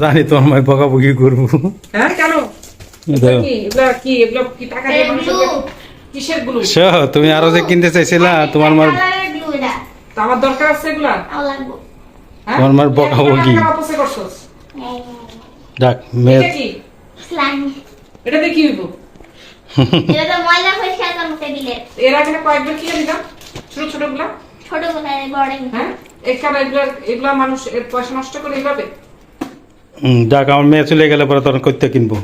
জানি তোমার মায়ের বকাবকি করব। হ্যাঁ কেন? দেখো। কি এগুলা কি এগুলো কি টাকা দিয়ে মানুষের Glue. কিসেরগুলো সো তুমি আরও যে কিনতে চাইছিলা তোমার মার এটা। তা আমার দরকার আছে এগুলা? আমার লাগবে। হ্যাঁ? তোমার মার বকাবকি। ডাক মেয়ে এটা কি? স্লাইম এটা দিয়ে কি হইব? এটা ময়লা পরিষ্কার করতে দিলে। এর আগে কয়েকবার কি দিলাম ছোট ছোটগুলা। ছোট বড় হ্যাঁ? এখানে এগুলা এগুলা মানুষ এর পয়সা নষ্ট করে এইভাবে? যাক আমার মেয়ে চলে গেলে পরে তখন করতে কিনবো।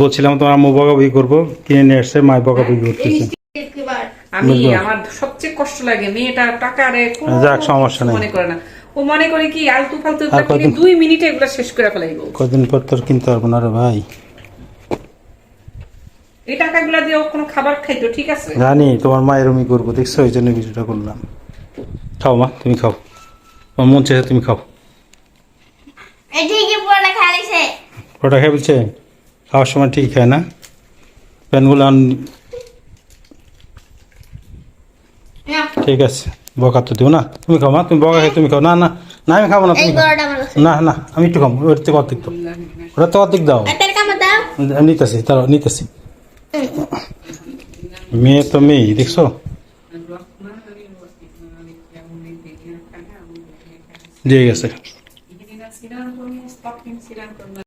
বলছিলাম তোমার আম্মু বকাবকি করব কিনে নিয়ে আসছে মায় বকাবকি এই করতেছে। আমি আমার সবচেয়ে কষ্ট লাগে মেয়েটা টাকা রে যাক, সমস্যা নেই। মনে করে না। ও মনে করে কি আলতু ফালতু দুই মিনিটে এগুলা শেষ করে ফেলাইবো। কদিন পর তোর কিনতে পারব না রে ভাই। এই টাকাগুলা দিয়ে ও কোনো খাবার খাইতো ঠিক আছে? জানি তোমার মায়ের আমি করব দেখছ? ওই জন্য কিছুটা করলাম। খাও মা তুমি খাও। তোমার মন চাইছে তুমি খাও। ঠিকই পুরোটা খেয়ে বলছে খাওয়ার সময় ঠিক খায় না। প্যানগুলো আন- ঠিক আছে বকা তো দিও না। তুমি খাও মা তুমি বকা খেয়ে তুমি খাও। না না না আমি খাব না তুমি না না আমি একটু খাব ওর থেকে অর্ধেক দাও। ওটা তো অর্ধেক দাও। নিতেছি তারা নিতেছি। মেয়ে তো মেয়ে দেখছ? দিয়ে গেছে। Sinanong ko niya, stop yung sinanong